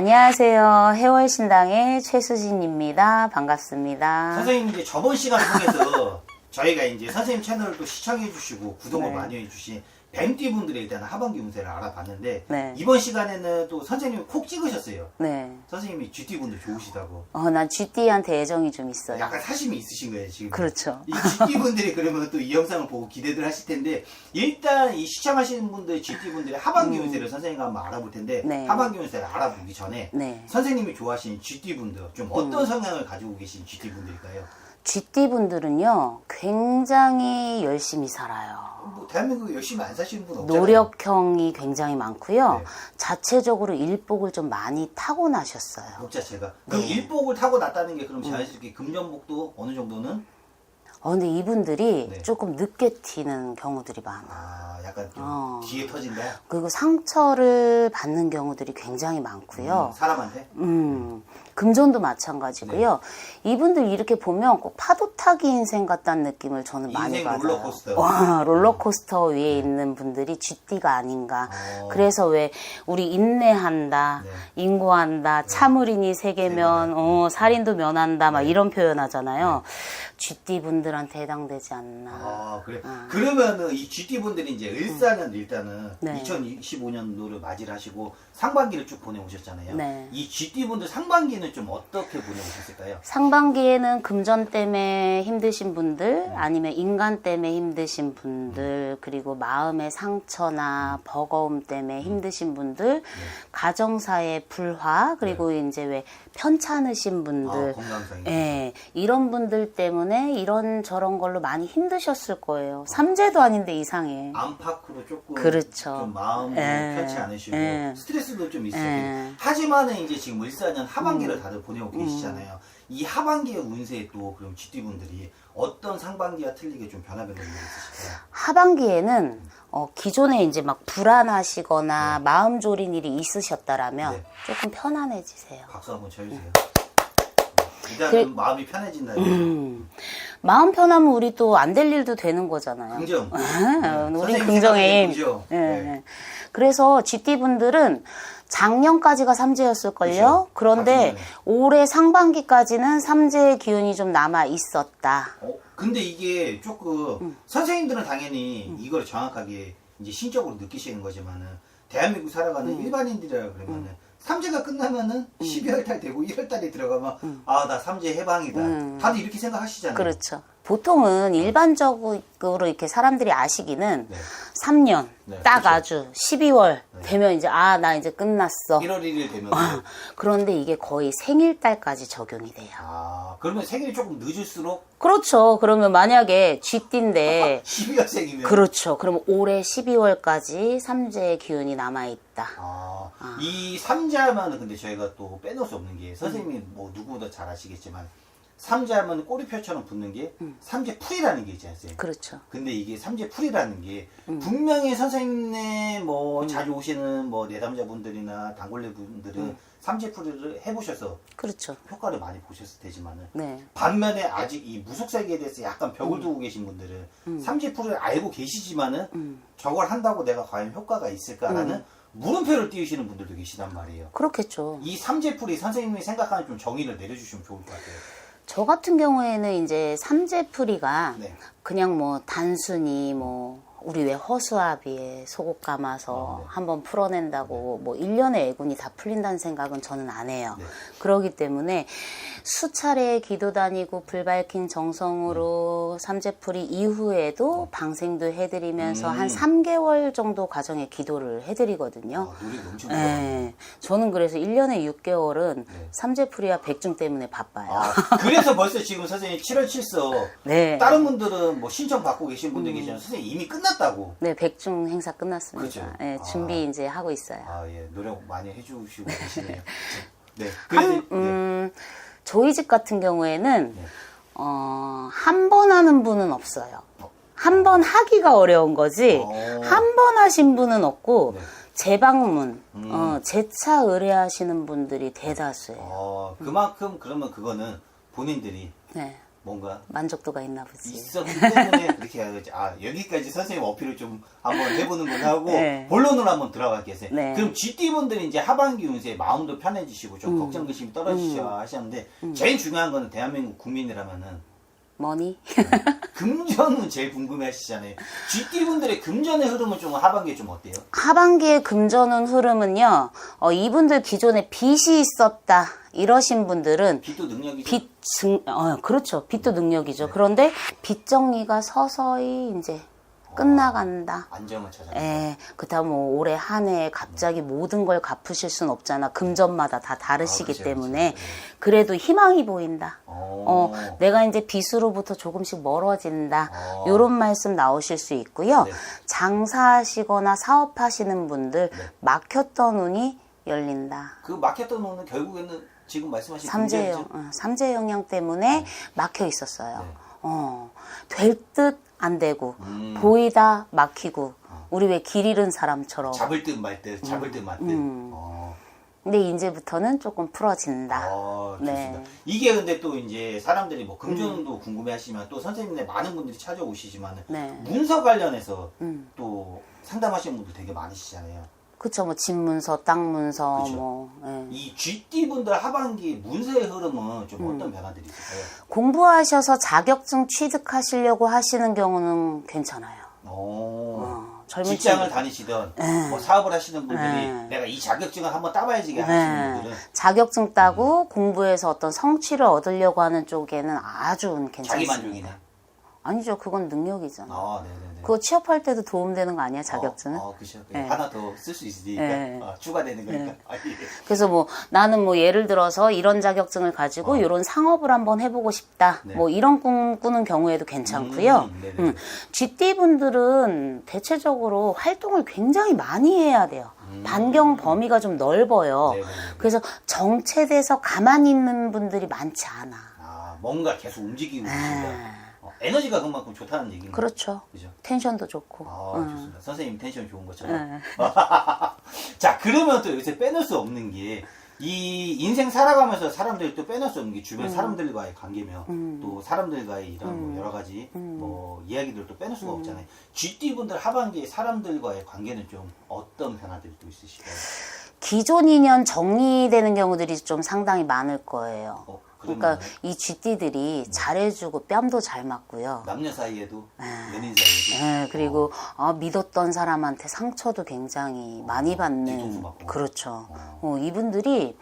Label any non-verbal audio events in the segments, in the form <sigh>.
안녕하세요. 해월신당의 최수진입니다. 반갑습니다. 선생님 이제 저번 시간 통해서 저희가 이제 선생님 채널을 또 시청해 주시고 구독을 네. 많이 해 주신 뱀띠 분들의 일단 하반기 운세를 알아봤는데 네. 이번 시간에는 또 선생님이 콕 찍으셨어요. 네. 선생님이 GT 분들 좋으시다고. 어, 난 GT한테 애정이 좀 있어요. 약간 사심이 있으신 거예요, 지금. 그렇죠. 이 GT 분들이 그러면 또 이 영상을 보고 기대들 하실 텐데 일단 이 시청하시는 분들 GT 분들의 하반기 운세를 선생님과 한번 알아볼 텐데 음. 네. 하반기 운세를 알아보기 전에 네. 선생님이 좋아하시는 GT 분들 좀 음. 어떤 성향을 가지고 계신 GT 분들일까요? GT분들은요, 굉장히 열심히 살아요. 뭐 대한민국에 열심히 안 사시는 분 없잖아요. 노력형이 굉장히 많고요. 네. 자체적으로 일복을 좀 많이 타고나셨어요. 목 자 체가 그럼 네. 일복을 타고 났다는 게 그럼 자연스럽게 금전복도 어느 정도는 어, 근데 이분들이 네. 조금 늦게 튀는 경우들이 많아. 아 약간 좀 어. 뒤에 터진다. 그리고 상처를 받는 경우들이 굉장히 많고요. 음, 사람한테 음, 금전도 마찬가지고요. 이분들 이렇게 보면 꼭 파도 타기 인생 같다는 느낌을 저는 많이 받아요. 롤러코스터. 음. 와, 롤러코스터 위에 있는 분들이 쥐띠가 아닌가. 어. 그래서 왜 우리 인내한다, 네. 인고한다, 참을인이 세계면 세계면. 어, 살인도 면한다, 막 네. 이런 표현하잖아요. 쥐띠 분들한테 해당되지 않나. 아 그래 어. 그러면은 이 GT 분들이 이제 을사는 일단은 네. 2025년도를 맞이를 하시고 상반기를 쭉 보내오셨잖아요. 네. 이 GT 분들 상반기는 좀 어떻게 보내오셨을까요? 상반기에는 금전 때문에 힘드신 분들, 네. 아니면 인간 때문에 힘드신 분들, 그리고 마음의 상처나 버거움 때문에 힘드신 분들, 가정사의 불화, 그리고 이제 왜 편찮으신 아, 분들, 건강상이 예, 이런 분들 때문에 이런 저런 걸로 많이 힘드셨을 거예요. 삼재도 아닌데 이상해. 안팎으로 조금 그렇죠. 좀 마음이 예. 편치 않으시고 예. 스트레스 도 좀 있어요. 예. 하지만은 이제 지금 을사년 하반기를 음. 다들 보내고 계시잖아요. 이 하반기의 운세에 또 그럼 GT 분들이 어떤 상반기와 틀리게 좀 변화변동이 있으실까요? 하반기에는 어, 기존에 이제 막 불안하시거나 마음 졸인 일이 있으셨다라면 네. 조금 편안해지세요. 박수 한번 쳐주세요. 일단 그- 좀 마음이 편해진다. 음. 마음 편하면 우리 또 안 될 일도 되는 거잖아요. 긍정. 아, <laughs> 네. 우리 선생님 긍정의 힘. 생각에는 긍정. 예, 네. 예. 그래서 GT 분들은 작년까지가 삼재였을걸요. 그렇죠. 그런데 작년에. 올해 상반기까지는 삼재의 기운이 좀 남아 있었다. 어, 근데 이게 조금 음. 선생님들은 당연히 이걸 정확하게 이제 신적으로 느끼시는 거지만은 대한민국 살아가는 음. 일반인들이라 그러면은 삼재가 끝나면은 12월 달 되고 1월 달에 들어가면 아 나 삼재 해방이다. 음. 다들 이렇게 생각하시잖아요. 그렇죠. 보통은 일반적으로 이렇게 사람들이 아시기는 네. 3년 네, 딱 그렇죠. 아주 12월 되면 이제 아 나 이제 끝났어. 1월 1일 되면 <laughs> 그런데 이게 거의 생일달까지 적용이 돼요. 아 그러면 생일이 조금 늦을수록 그렇죠. 그러면 만약에 쥐띠인데 <laughs> 12월생이면 그렇죠. 그럼 올해 12월까지 삼재의 기운이 남아 있다. 아, 아. 이 삼재 하면은 근데 저희가 또 빼놓을 수 없는 게 선생님이 뭐 누구보다 잘 아시겠지만 삼재하면 꼬리표처럼 붙는 게 삼재풀이라는 게 있지 않습니까? 그렇죠. 근데 이게 삼재풀이라는 게 음. 분명히 선생님네 뭐 자주 오시는 뭐 내담자분들이나 단골레 분들은 음. 삼재풀이를 해보셔서 그렇죠. 효과를 많이 보셨을 테지만은 네. 반면에 아직 이 무속세계에 대해서 약간 벽을 두고 계신 분들은 삼재풀이를 알고 계시지만은 음. 저걸 한다고 내가 과연 효과가 있을까라는 물음표를 띄우시는 분들도 계시단 말이에요. 그렇겠죠. 이 삼재풀이 선생님이 생각하는 좀 정의를 내려주시면 좋을 것 같아요. 저 같은 경우에는 이제 삼재 풀이가 네. 그냥 뭐 단순히 뭐 우리 왜 허수아비에 소국 감아서 어, 네. 한번 풀어낸다고 뭐 1년의 애군이 다 풀린다는 생각은 저는 안 해요. 네. 그러기 때문에 수차례 기도 다니고 불밝힌 정성으로 삼재풀이 이후에도 방생도 해드리면서 어. 음. 한 3개월 정도 과정의 기도를 해드리거든요. 아. 네. 저는 그래서 1년에 6개월은 네. 삼재풀이와 백중 때문에 바빠요. 아, 그래서 벌써 지금 선생님 7월 7서 <laughs> 네. 다른 분들은 뭐 신청 받고 계신 분들 계시면 선생님 이미 끝 났다고. 네, 백중 행사 끝났습니다. 그렇죠. 네, 아. 준비 이제 하고 있어요. 아, 예. 노력 많이 해주시고 <laughs> 계시네요. 네. 그래서, 한, 음, 저희 집 같은 경우에는, 네. 어, 한 번 하는 분은 없어요. 어. 한 번 하기가 어려운 거지, 어. 한 번 하신 분은 없고, 네. 재방문, 음. 어, 재차 의뢰하시는 분들이 대다수예요. 어, 그만큼 그러면 그거는 본인들이 네. 뭔가 만족도가 있나 보지. 있었기 때문에 그렇게 해야지. 아 여기까지 선생님 어필을 좀 한번 해보는구나 하고 네. 본론으로 한번 들어가겠어요. 네. 그럼 GT 분들이 이제 하반기 운세 마음도 편해지시고 좀 음. 걱정 의심이 떨어지셔 하셨는데 제일 중요한 거는 대한민국 국민이라면은 머니? 금전은 제일 궁금해하시잖아요. GT 분들의 금전의 흐름은 좀 하반기에 좀 어때요? 하반기에 금전운 흐름은요, 어, 이분들 기존에 빚이 있었다. 이러신 분들은 빚도 능력이죠. 빚 증, 어, 그렇죠. 빚도 능력이죠. 그런데 빚 정리가 서서히 이제 끝나간다. 안정을 찾아. 예, 그렇다면 뭐 올해 한 해에 갑자기 모든 걸 갚으실 순 없잖아. 금전마다 다 다르시기 아, 그죠, 때문에 그죠. 그래도 희망이 보인다. 어. 어, 내가 이제 빚으로부터 조금씩 멀어진다. 어. 요런 말씀 나오실 수 있고요. 네. 장사하시거나 사업하시는 분들 네. 막혔던 운이 열린다. 그 막혔던 돈은 결국에는 지금 말씀하신 삼재, 금전이죠? 영, 삼재 영향 때문에 막혀 있었어요. 네. 어, 될 듯 안 되고, 음. 보이다 막히고, 우리 왜 길 잃은 사람처럼. 잡을 듯 말 듯, 잡을 듯 말 듯. 음. 어. 근데 이제부터는 조금 풀어진다. 아, 좋습니다. 네. 이게 근데 또 이제 사람들이 뭐 금전도 궁금해하시면 또 선생님네 많은 분들이 찾아오시지만 네. 문서 관련해서 음. 또 상담하시는 분들 되게 많으시잖아요. 그쵸, 뭐, 집 문서, 땅 문서, 그쵸. 뭐, 예. 이 GT 분들 하반기 문서의 흐름은 좀 음. 어떤 변화들이 있을까요? 공부하셔서 자격증 취득하시려고 하시는 경우는 괜찮아요. 오. 어, 젊은 직장을 친구. 다니시던 네. 뭐 사업을 하시는 분들이 네. 내가 이 자격증을 한번 따봐야지 하시는 분들은 자격증 따고 공부해서 어떤 성취를 얻으려고 하는 쪽에는 아주 괜찮습니다. 자기 만족이네. 아니죠. 그건 능력이잖아. 아, 네네네. 그거 취업할 때도 도움되는 거 아니야, 자격증은? 어, 어 그죠. 네. 하나 더 쓸 수 있으니까 네. 어, 추가되는 거니까. 아, 예. 그래서 뭐 나는 뭐 예를 들어서 이런 자격증을 가지고 어. 이런 상업을 한번 해보고 싶다. 네. 뭐 이런 꿈 꾸는 경우에도 괜찮고요. 음, 네네. 음, GT 분들은 대체적으로 활동을 굉장히 많이 해야 돼요. 반경 범위가 좀 넓어요. 음. 네네네. 그래서 정체돼서 가만히 있는 분들이 많지 않아. 아, 뭔가 계속 움직이고 계신다. 에너지가 그만큼 좋다는 얘기인 거죠. 그렇죠. 그죠? 텐션도 좋고. 아, 음. 좋습니다. 선생님 텐션 좋은 것처럼. 네. <laughs> 자, 그러면 또 요새 빼놓을 수 없는 게, 이 인생 살아가면서 사람들이 또 빼놓을 수 없는 게 주변 사람들과의 관계며, 음. 또 사람들과의 이런 뭐 여러 가지 뭐 이야기들도 빼놓을 수가 없잖아요. GT분들 하반기에 사람들과의 관계는 좀 어떤 변화들이 또 있으실까요? 기존 인연 정리되는 경우들이 좀 상당히 많을 거예요. 어, 그러니까 이 쥐띠들이 잘해주고 뺨도 잘 맞고요. 남녀 사이에도, 연인 사이에도. 예, 그리고 아, 믿었던 사람한테 상처도 굉장히 많이 뒤통수 받는 맞고. 그렇죠. 어. 어, 이분들이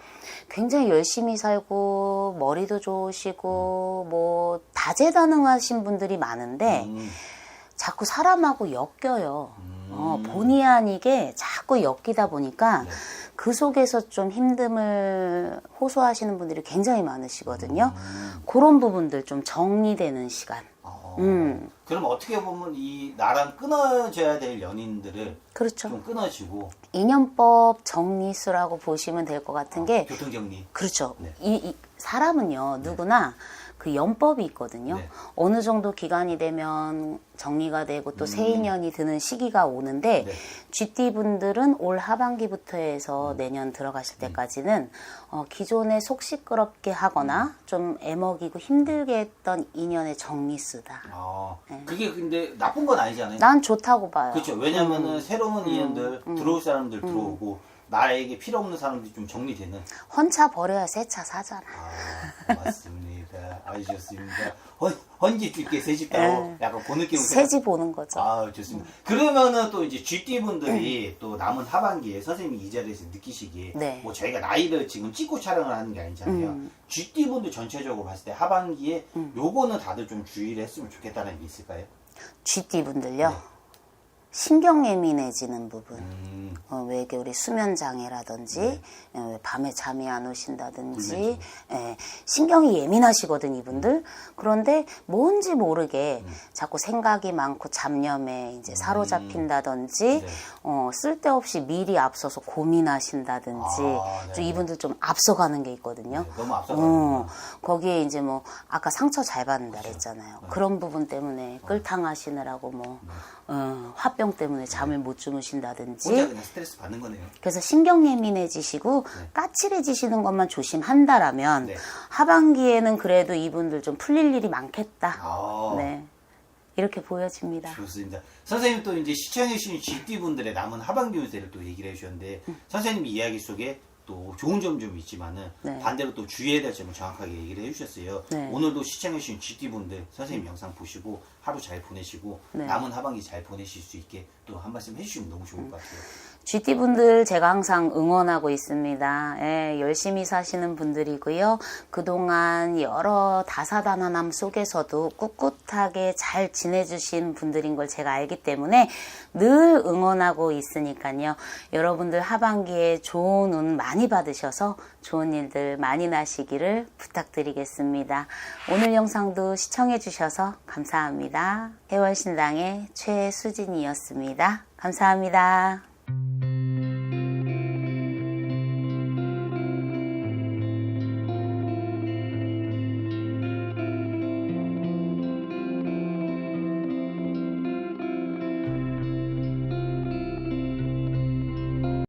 굉장히 열심히 살고 머리도 좋으시고 뭐 다재다능하신 분들이 많은데 음, 자꾸 사람하고 엮여요. 음. 어, 본의 아니게 자꾸 엮이다 보니까 네. 그 속에서 좀 힘듦을 호소하시는 분들이 굉장히 많으시거든요. 음. 그런 부분들 좀 정리되는 시간. 어. 음. 그럼 어떻게 보면 이 나랑 끊어져야 될 연인들을 그렇죠. 좀 끊어지고 인연법 정리수라고 보시면 될 것 같은 게 교통정리 그렇죠. 네. 이, 이 사람은요 누구나 그 연법이 있거든요. 네. 어느 정도 기간이 되면 정리가 되고 또새 인연이 드는 시기가 오는데 음. 네. GT 분들은 올 하반기부터 해서 음. 내년 들어가실 때까지는 어, 기존에 속 시끄럽게 음. 하거나 좀 애먹이고 힘들게 했던 인연의 정리수다. 아, 네. 그게 근데 나쁜 건 아니잖아요. 난 좋다고 봐요. 그렇죠. 왜냐면은 음. 새로운 인연들 들어올 사람들 들어오고 나에게 필요 없는 사람들이 좀 정리되는. 헌차 버려야 새 차 사잖아. 아, 맞습니다. 아주 좋습니다. 헌, 헌집 줄게 새집 따로 약간 그 느낌으로. 새집 오는 거죠. 아, 좋습니다. 그러면은 또 이제 GT 분들이 또 남은 하반기에 선생님이 이 자리에서 느끼시기에 네. 뭐 저희가 나이를 지금 찍고 촬영을 하는 게 아니잖아요. 음. GT 분들 전체적으로 봤을 때 하반기에 요거는 다들 좀 주의를 했으면 좋겠다는 게 있을까요? GT 분들요. 네. 신경 예민해지는 부분. 음, 어, 왜 이게 우리 수면 장애라든지 네. 어, 왜 밤에 잠이 안 오신다든지 불면증. 예, 신경이 예민하시거든 이분들 그런데 뭔지 모르게 음. 자꾸 생각이 많고 잡념에 이제 사로잡힌다든지 네. 어, 쓸데없이 미리 앞서서 고민하신다든지 아, 네, 좀 네. 이분들 좀 앞서가는 게 있거든요. 네, 너무 앞서가는구나. 어, 거기에 이제 뭐 아까 상처 잘 받는다 그랬잖아요. 그런 부분 때문에 끌탕 하시느라고 뭐 어, 화병 때문에 잠을 못 주무신다든지 혼자 그냥 스트레스 받는 거네요. 그래서 신경 예민해지시고 까칠해지시는 것만 조심한다라면 네. 하반기에는 그래도 이분들 좀 풀릴 일이 많겠다. 아, 네. 이렇게 보여집니다. 좋습니다. 선생님 또 이제 시청해주신 GT 분들의 남은 하반기 운세를 또 얘기를 해주셨는데 선생님 이야기 속에 또 좋은 점 좀 있지만은 네. 반대로 또 주의해야 될 점을 정확하게 얘기를 해주셨어요. 네. 오늘도 시청해주신 GT 분들 선생님 영상 보시고 하루 잘 보내시고 네. 남은 하반기 잘 보내실 수 있게 또 한 말씀 해주시면 너무 좋을 것 같아요. GT 분들 제가 항상 응원하고 있습니다. 예, 열심히 사시는 분들이고요. 그동안 여러 다사다난함 속에서도 꿋꿋하게 잘 지내주신 분들인 걸 제가 알기 때문에 늘 응원하고 있으니까요. 여러분들 하반기에 좋은 운 많이 받으셔서 좋은 일들 많이 나시기를 부탁드리겠습니다. 오늘 영상도 시청해주셔서 감사합니다. 해월신당의 최수진이었습니다. 감사합니다.